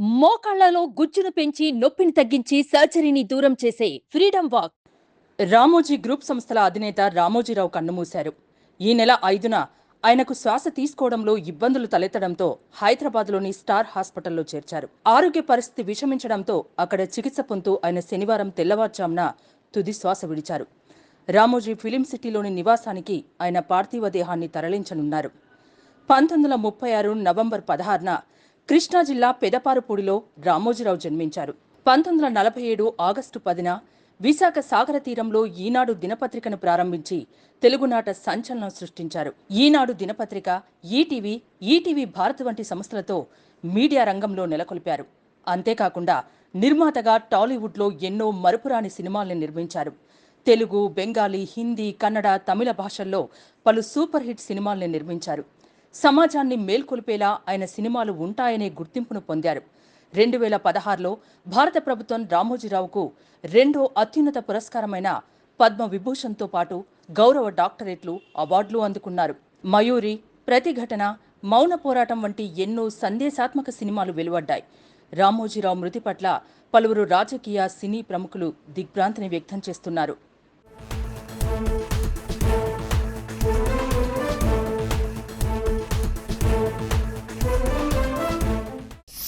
మోకాళ్ళలో గుజ్జును పెంచి నొప్పిని తగ్గించి సర్జరీని దూరం చేసే ఫ్రీడమ్ వాక్. రామోజీ గ్రూప్ సంస్థల అధినేత రామోజీరావు కన్నుమూశారు. ఈ నెల ఐదున ఆయనకు శ్వాస తీసుకోవడంలో ఇబ్బందులు తలెత్తడంతో హైదరాబాద్లోని స్టార్ హాస్పిటల్లో చేర్చారు. ఆరోగ్య పరిస్థితి విషమించడంతో అక్కడ చికిత్స పొందుతూ ఆయన శనివారం తెల్లవారుజామున తుది శ్వాస విడిచారు. రామోజీ ఫిలిం సిటీలోని నివాసానికి ఆయన పార్థివ దేహాన్ని తరలించనున్నారు. పంతొమ్మిది వందల ముప్పై ఆరు నవంబర్ పదహారున కృష్ణా జిల్లా పెదపారుపూడిలో రామోజీరావు జన్మించారు. పంతొమ్మిది వందల నలభై ఏడు ఆగస్టు పదిన విశాఖ సాగర తీరంలో ఈనాడు దినపత్రికను ప్రారంభించి తెలుగునాట సంచలనం సృష్టించారు. ఈనాడు దినపత్రిక ఈటీవీ ఈటీవీ భారత్ వంటి సంస్థలతో మీడియా రంగంలో నెలకొల్పారు. అంతేకాకుండా నిర్మాతగా టాలీవుడ్లో ఎన్నో మరుపురాని సినిమాల్ని నిర్మించారు. తెలుగు బెంగాలీ హిందీ కన్నడ తమిళ భాషల్లో పలు సూపర్ హిట్ సినిమాల్ని నిర్మించారు. సమాజాన్ని మేల్కొల్పేలా ఆయన సినిమాలు ఉంటాయనే గుర్తింపును పొందారు. రెండు వేల పదహారులో భారత ప్రభుత్వం రామోజీరావుకు రెండో అత్యున్నత పురస్కారమైన పద్మ విభూషణ్తో పాటు గౌరవ డాక్టరేట్లు అవార్డులు అందుకున్నారు. మయూరి ప్రతిఘటన మౌన పోరాటం వంటి ఎన్నో సందేశాత్మక సినిమాలు వెలువడ్డాయి. రామోజీరావు మృతి పట్ల పలువురు రాజకీయ సినీ ప్రముఖులు దిగ్భ్రాంతిని వ్యక్తం చేస్తున్నారు.